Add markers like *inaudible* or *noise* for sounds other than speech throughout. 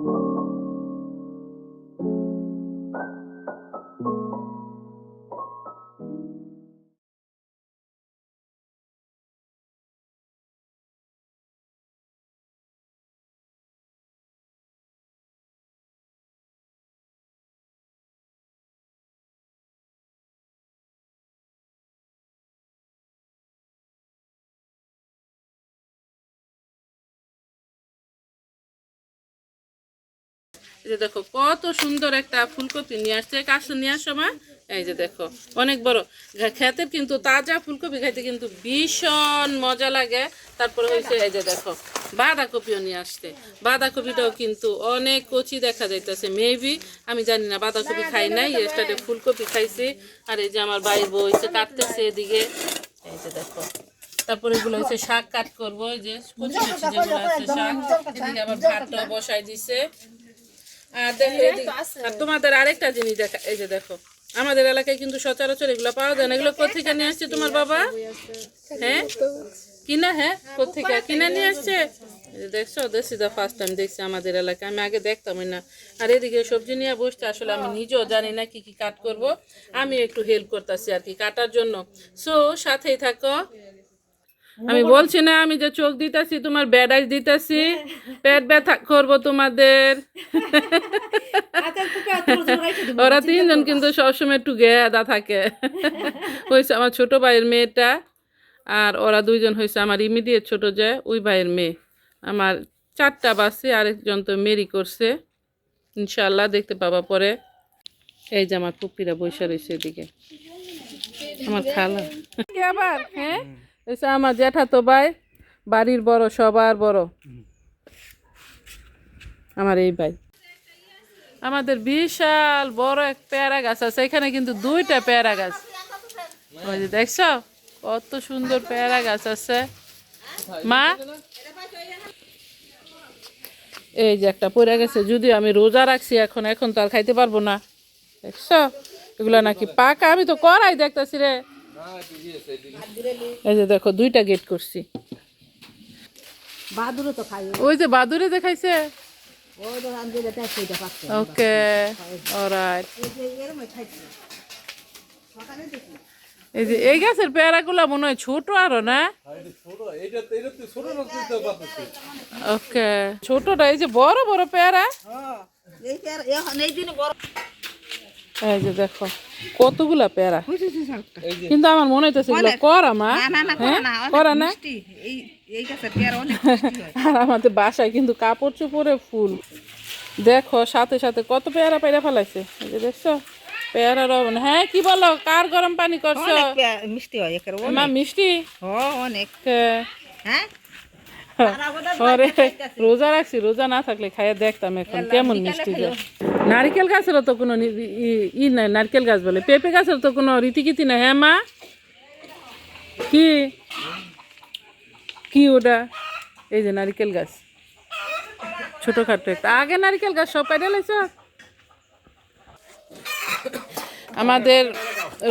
এই যে দেখো, কত সুন্দর একটা ফুলকপি নিয়ে আসছে। কাছে নিয়ে আসো মা এই যে দেখো, অনেক বড়। খেতে কিন্তু তাজা ফুলকপি খাইতে কিন্তু ভীষণ মজা লাগে। তারপরে হয়েছে এই যে দেখো, বাঁধাকপিও নিয়ে আসছে। বাঁধাকপিটাও কিন্তু অনেক কচি দেখা যাইতেছে মেবি আমি জানি না, বাঁধাকপি খাই নাই স্টার্টে ফুলকপি খাইছি। আর এই যে আমার বউ হচ্ছে কাটতেছে এদিকে। এই যে দেখো, তারপরে এগুলো হচ্ছে শাক কাট করব যে কচি যেগুলো আছে, শাক। এদিকে আবার ভাতটা বসাই দিছে। আর দেখো তোমাদের আরেকটা জিনিস দেখা এই যে দেখো আমাদের এলাকায় কিন্তু সচরাচর এগুলো পাওয়া যায় না। এগুলো কোথেকে নিয়ে আসছে তোমার বাবা? হ্যাঁ? কিনা হ্যাঁ? কোথেকে কিনে নিয়ে আসছে? দেখছ ইজ দ্য ফার্স্ট টাইম দেখছি আমাদের এলাকায়। আমি আগে দেখতামই না। আর এদিকে সবজি নিয়ে বসতে আসলে আমি নিজেও জানি না কি কি কাট করব। আমি একটু হেল্প করতেছি আর কি কাটার জন্য। সো সাথেই থাকো। আমি বলছি না আমি যে চোখ দিতেছি তোমার ব্যাডাইজ দিতেছি পেট ব্যথা করব তোমাদের। ওরা তিনজন কিন্তু সবসময় একটু গেদা থাকে। হয়েছে আমার ছোট ভাইয়ের মেয়েটা আর ওরা দুইজন হয়েছে আমার ইমিডিয়েট ছোট যে ওই ভাইয়ের মেয়ে। আমার চারটা বাসে আরেকজন তো মেরি করছে। ইনশাল্লাহ দেখতে পাবা পরে। এই যে আমার পুপিরা বৈশা রয়েছে এদিকে। আমার খালা। আবার? হ্যাঁ? এসে আমার জ্যাঠা তো ভাই, বাড়ির বড়, সবার বড়। আমার এই ভাই। আমাদের বিশাল বড় এক পেয়ারা গাছ আছে, এখানে কিন্তু দুইটা পেয়ারা গাছ। ওই যে দেখছ? কত সুন্দর পেয়ারা গাছ আছে। মা? এই যে একটা পড়ে গেছে, যদিও আমি রোজা রাখছি এখন এখন তো আর খাইতে পারব না। দেখছ? এগুলো নাকি পাকা, আমি তো করাই দেখতেছি রে। এই যে দেখো দুইটা গেট করছি। বাদুরও তো খাই ওই যে বাদুরে দেখাইছে? ওকে অলরাইট এই যে এই গাছের পেয়ারাগুলো মনে হয় ছোট আরও না? ওকে ছোটটা এই যে বড় বড় পেয়ারা? হ্যাঁ এই পেয়ারা এই দিনে বড় এই যে দেখো কতগুলা পেয়ারা? কিন্তু আমার মনে হইতেছে এগুলো করা মা। না না না হ্যাঁ? করে না অনেক করা না? মিষ্টি। এই এই গাছের পেয়ারা অনেক মিষ্টি হয়। আর আমাদের বাসায় কিন্তু কাপড় চোপড়ে ফুল। দেখো সাথে সাথে কত পেয়ারা পেয়ারা ফেলাইছে। এই যে দেখছ? পেয়ারার অবন হ্যাঁ কি বলো? কার গরম পানি করছ? মিষ্টি হয় মা মিষ্টি? অনেক। হ্যাঁ? রোজা রাখছি রোজা না থাকলে খাইয়ে দেখতাম এখন। কেমন মিষ্টি যায় নারকেল গাছেরও তো কোনো ই- নাই নারকেল গাছ বলে। পেঁপে গাছের তো কোনো রীতিকীতি নাই হ্যাঁ মা? কি? কি ওটা? এই যে নারকেল গাছ। ছোটোখাটো একটা। আগে নারকেল গাছ সব পাইডে লাইছ? আমাদের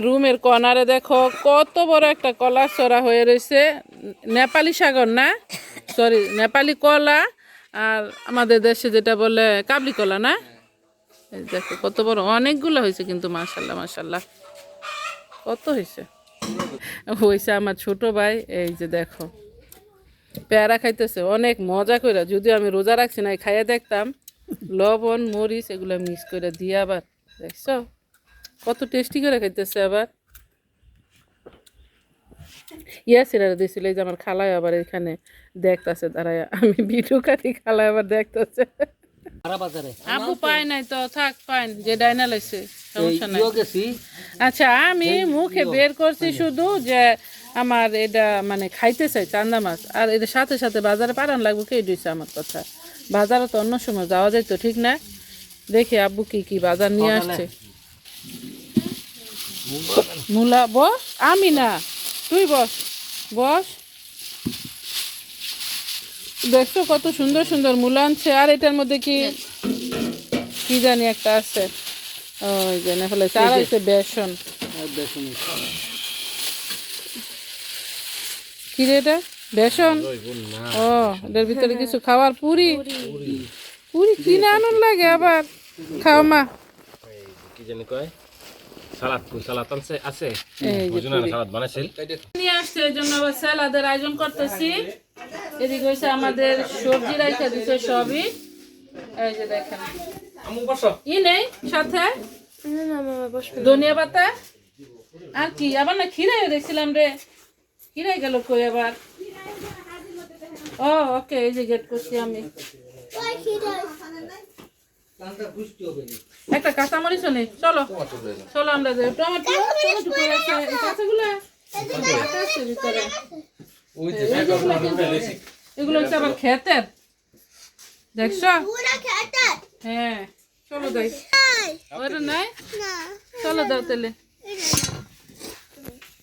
রুমের কর্নারে দেখো কত বড় একটা কলা চড়া হয়ে রয়েছে নেপালি সাগর না? সরি, নেপালি কলা আর আমাদের দেশে যেটা বলে কাবলি কলা, না? দেখো, কত বড়, অনেকগুলো হয়েছে কিন্তু মাশাল্লাহ মাশাল্লাহ কত হয়েছে? হয়েছে আমার ছোট ভাই, এই যে দেখো। পেয়ারা খাইতেছে, অনেক মজা করে যদিও আমি রোজা রাখছি না খাইয়ে দেখতাম। লবণ, মরিচ, এগুলো মিক্স করে দিয়ে আবার, দেখছ? কত টেস্টি করে খাইতেছে আবার। এই যে আমার খালায় আবার এখানে দেখতাছে দাঁড়ায় আমি ভিডিও কাটি খালায় আবার দেখতাছে। পায় নাই তো থাক পাইন যে ডাইনা লাইছে ইয়ো আচ্ছা আমি মুখে বের করছি শুধু যে আমার এটা মানে খাইতে চাই চান্দা মাছ আর এটার সাথে সাথে বাজারে পারান লাগবে কে দিয়েছে আমার কথা? বাজারে তো অন্য সময় যাওয়া যায় তো ঠিক না? দেখি আব্বু কি কি বাজার নিয়ে আসছে। মূলা বস আমি না। তুই বস বস। দেখছ কত সুন্দর সুন্দর মূলা আনছে আর এটার মধ্যে কি কি জানি একটা আছে। ওই যে না ফেলেছে আর আছে বেসন। কি রে এটা? বেসন? ও এটার ভিতরে কিছু খাওয়ার পুরি? পুরি। কিনে আনুন লাগে আবার। খাও মা। কি জানি কয়? সালাদ সালাদ আনছে আছে। এই যে বুঝুন না সালাদ বানাইছিল। নিয়ে আসছে এই জন্য আবার স্যালাদের আয়োজন করতেছি। এদিকে আমাদের সবজি রাইখা দিছে সবই। এই যে দেখেন। আমু বসো। ই নেই সাথে? ধনিয়া পাতা? আর কি আবার না খিরাই দেখছিলাম রে। খিরাই গেল কই আবার? ও ওকে এই যে গেট করছি আমি। একটা কাঁচামরিচ নেই চলো। চলো আমরা যাই। টমেটো টমেটো কই আছে এই কাঁচা আছে ভিতরে। এগুলো হচ্ছে আবার খেতের। দেখছ? হ্যাঁ চলো যাই। ওটা নাই? চলো দাও তাহলে।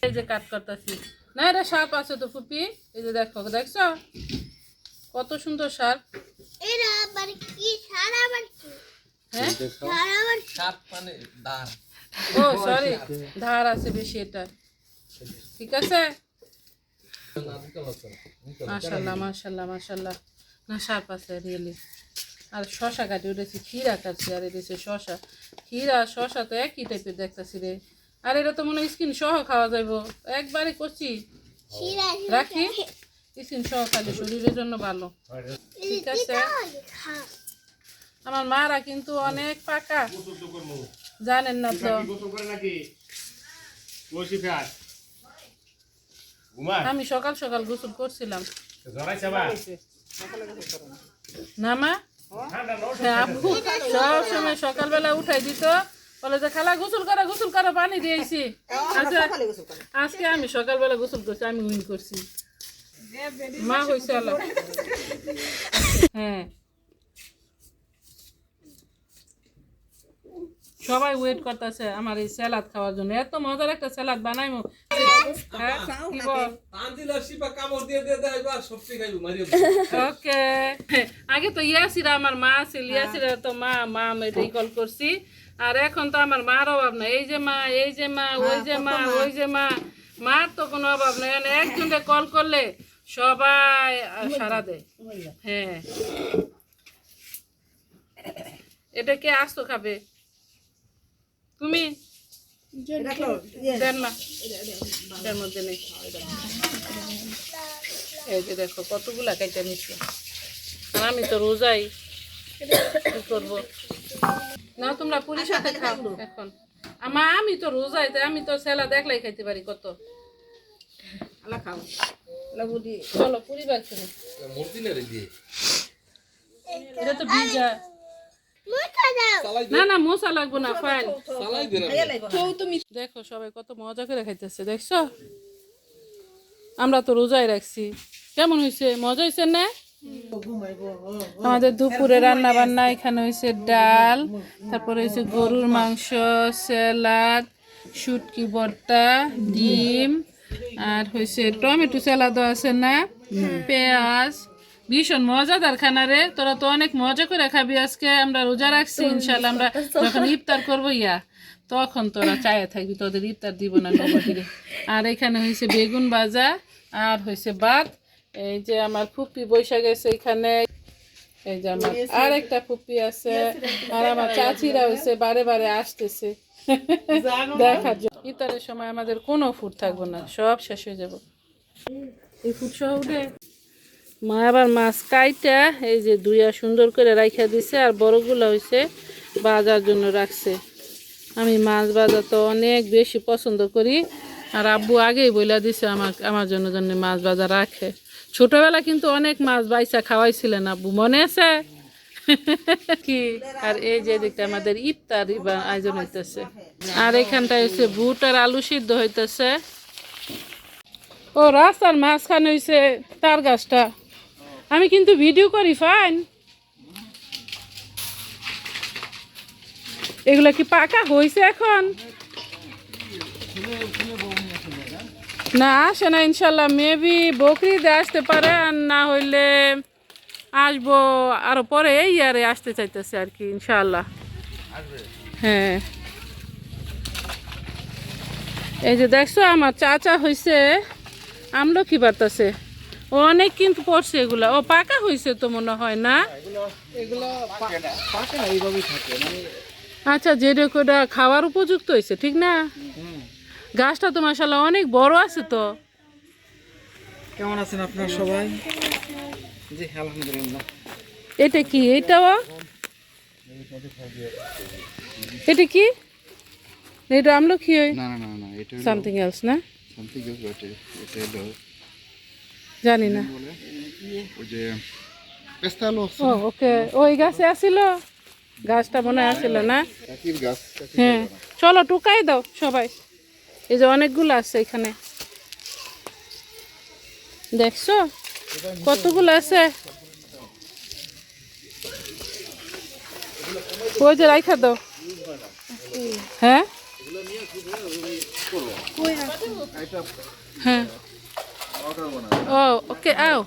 এই যে কাট করতেছি। না এটা সাপ আছে তো ফুপি। এই যে দেখো দেখছ? কত সুন্দর সাপ। এরা আবার কি সারা আবার হ্যাঁ? সারা ও সরি ধার আছে বেশি এটা। ঠিক আছে? মাশাল্লাহ মাশাল্লাহ মাশাল্লাহ। না সাপ আছে রিয়েলি আর শশা কাটি উঠেছি ক্ষীরা কাটছি আর এদিকে শশা। ক্ষীরা শশা তো একই টাইপের দেখতেছি রে। আর এটা তো মনে হয় স্কিন সহ খাওয়া যাইব। একবারে করছি। রাখি? স্কিন সহ খালি শরীরের জন্য ভালো। ঠিক আছে? হ্যাঁ আমার মারা কিন্তু অনেক পাকা। জানেন না তো। আমি সকাল সকাল গোসল করছিলাম। না মা? হ্যাঁ, সময় সকালবেলা উঠাই দিত। বলে যে খালা গোসল করা গোসল করা পানি দিয়েছি আচ্ছা আজকে আমি সকালবেলা গোসল করছি আমি করছি। মা হয়েছে হ্যাঁ। সবাই ওয়েট করতেছে আমার এই স্যালাড খাওয়ার জন্য। এত মজার একটা স্যালাড বানাইমু। হ্যাঁ ওকে আগে তো ইয়াসিরা আমার মা ছিল ইয়াসিরা তো মা মা আমি এটাই কল করছি। আর এখন তো আমার মার অভাব নাই। এই যে মা এই যে মা ওই যে মা ওই যে মা। মার তো কোনো অভাব নাই। একজনকে কল করলে সবাই সাড়া দেয়। হ্যাঁ। এটা কে আসতো খাবে? তুমি এই যে দেখো কতগুলা কেটে নিচ্ছে আর আমি তো রোজাই কি করব? না তোমরা পুরীর সাথে খাও এখন। আমা আমি তো রোজাই তাই আমি তো সেলা দেখলাই খাইতে পারি কত? আলা খাও। চলো পরিবার করে এটা তো ভিজা। না না মশা লাগবো না। দেখো সবাই কত মজা করে খাইতেছে দেখছ? আমরা তো রোজাই রাখছি। কেমন হয়েছে মজা হয়েছে না? আমাদের দুপুরে রান্না বান্না এখানে হয়েছে ডাল তারপরে হয়েছে গরুর মাংস স্যালাড শুটকি ভর্তা ডিম আর হয়েছে টমেটো স্যালাদও আছে না? পেঁয়াজ ভীষণ মজাদার খানা রে। তোরা তো অনেক মজা করে খাবি আজকে। আমরা রোজা রাখছি ইনশাল্লাহ আমরা *laughs* যখন ইফতার করব ইয়া। তখন তোরা চায়ে থাকবি তোদের ইফতার দিব না নবদিনে আর এখানে হয়েছে বেগুন ভাজা আর হয়েছে ভাত। এই যে আমার ফুপি বৈশা গেছে এখানে। এই যে আমার আর একটা ফুপি আছে। আর আমার চাচিরা হয়েছে বারে বারে আসতেছে। দেখার জন্য। ইফতারের সময় আমাদের কোনো ফুড থাকব না সব শেষ হয়ে যাব। এই ফুড সহ উঠে। মা আবার মাছ কাইটা, এই যে দুইয়া সুন্দর করে রাইখা দিছে আর বড়গুলো হয়েছে বাজার জন্য রাখছে। আমি মাছ ভাজা তো অনেক বেশি পছন্দ করি আর আব্বু আগেই বইলা দিছে আমার আমার জন্য জন্য মাছ ভাজা রাখে। ছোটবেলা কিন্তু অনেক মাছ বাইসা খাওয়াইছিলেন আব্বু, মনে আছে? *laughs* কি? আর এই যে দিকটা আমাদের ইফতার আয়োজন হইতেছে। আর এখানটায় হচ্ছে বুট আর আলু সিদ্ধ হইতেছে। ও রাস্তার মাঝখানে হয়েছে তার গাছটা। আমি কিন্তু ভিডিও করি ফাইন এগুলো কি পাকা হয়েছে এখন? না আসে না, ইনশাল্লাহ। মেবি বকরিদে আসতে পারে, আর না হইলে আসব আরও পরে। এই ইয়ারে আসতে চাইতেছে আর কি, ইনশাল্লাহ। হ্যাঁ। এই যে দেখছ, আমার চাচা হয়েছে আমলকি বাতাসে অনেক কিন্তু পড়ছে এগুলা। ও পাকা হয়েছে তো মনে হয় না? মানে আচ্ছা যেরকম ওটা খাওয়ার উপযুক্ত হয়েছে ঠিক না? গাছটা তো মাসাল্লাহ অনেক বড় আছে তো। কেমন আছেন আপনারা সবাই? জি আলহামদুলিল্লাহ। এটা কি এটাও এটা কি? এটা আমলো কি হয় না না না না এটা সামথিং এলস না? সামথিং এলস বাট এটা হলো জানি না ওই যে পেস্তা আলু ও ওকে ওই গাছে আসিল? গাছটা মনে হয় আসিল না? হ্যাঁ। চলো টুকাই দাও সবাই। এই যে অনেকগুলো আছে এখানে। দেখছ? কতগুলো আছে? ওই যে রাইখা দাও। হ্যাঁ? হ্যাঁ। ও ওকে আও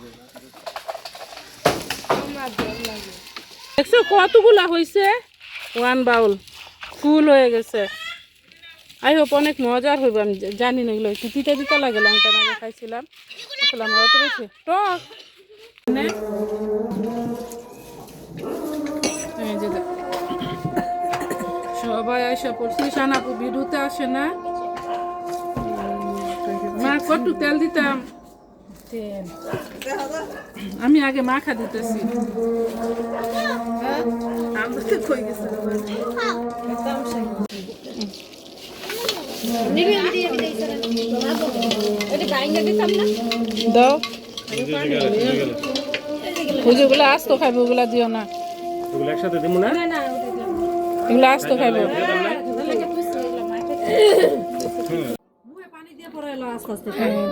দেখছ কতগুলা হয়েছে ওয়ান বাউল ফুল হয়ে গেছে। আই হোপ অনেক মজার হইব, আমি জানি না এগুলো একটু তিতা তিতা লাগে, লঙ্কা খাইছিলাম। আসলে আমার টক। সবাই আইসা পড়ছি। সানাপু বিডুতে আসে না। মা কটু তেল দিতাম। আমি আগে মাখা দিতেছি। যেগুলো আস্ত খাইবে ওগুলা দিও না। একসাথে দিব না? এগুলো আস্ত খাইবে।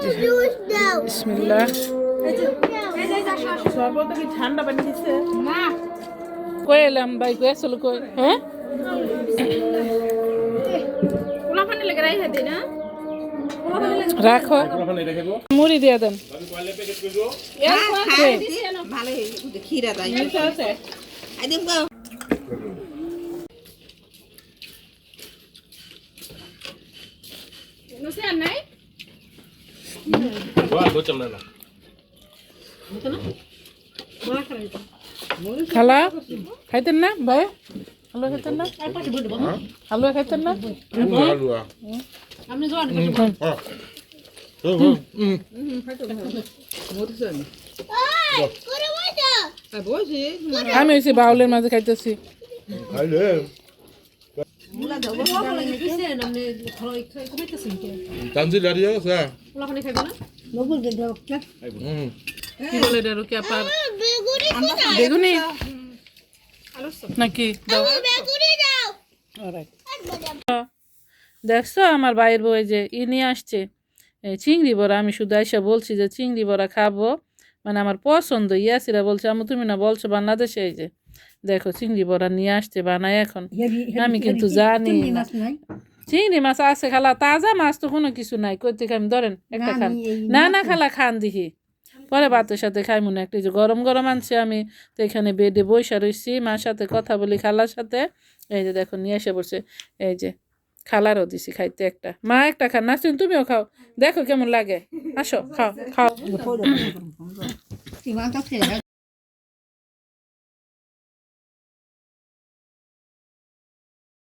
জুস দাও বিসমিল্লাহ ঠান্ডা পানি দিছে না কই এলাম ভাই? কই আসলে কই? হ্যাঁ? রাখো। ওখানে রেখে দেবো মুড়ি দিয়ে দেন। ভালো খিরা বুঝছাম না খালা খাইতেন না ভাই হালুয়া খাইতেন না হালুয়া খাইতেন না করে বইটা বসে আমি হয়েছি বাউলের মাঝে খাইতেছি কি বলে এটা রুকি আপার? বেগুনি বেগুনি নাকি. দেখছ আমার বাইরের বউ এই যে ই নিয়ে আসছে। এই চিংড়ি বড়া আমি শুধু আইসা বলছি যে চিংড়ি বড়া খাব। মানে আমার পছন্দ ইয়াসিরা বলছে আমি তুমি না বলছো বাংলাদেশে এই যে। দেখো চিংড়ি বড়া নিয়ে আসছে বানাই এখন। আমি কিন্তু জানি না। চিংড়ি মাছ আছে খালা তাজা মাছ তো কোনো কিছু নাই কই আমি ধরেন একটা খান না না খালা খান দিহি পরে ভাতের সাথে খাই মনে একটা যে গরম গরম আনছি আমি তো এখানে বেডে বইসা রইছি মার সাথে কথা বলি খালার সাথে এই যে দেখো নিয়ে এসে পড়ছে এই যে খালারও দিছি খাইতে একটা মা একটা খান নাচুন তুমিও খাও দেখো কেমন লাগে আসো খাও খাও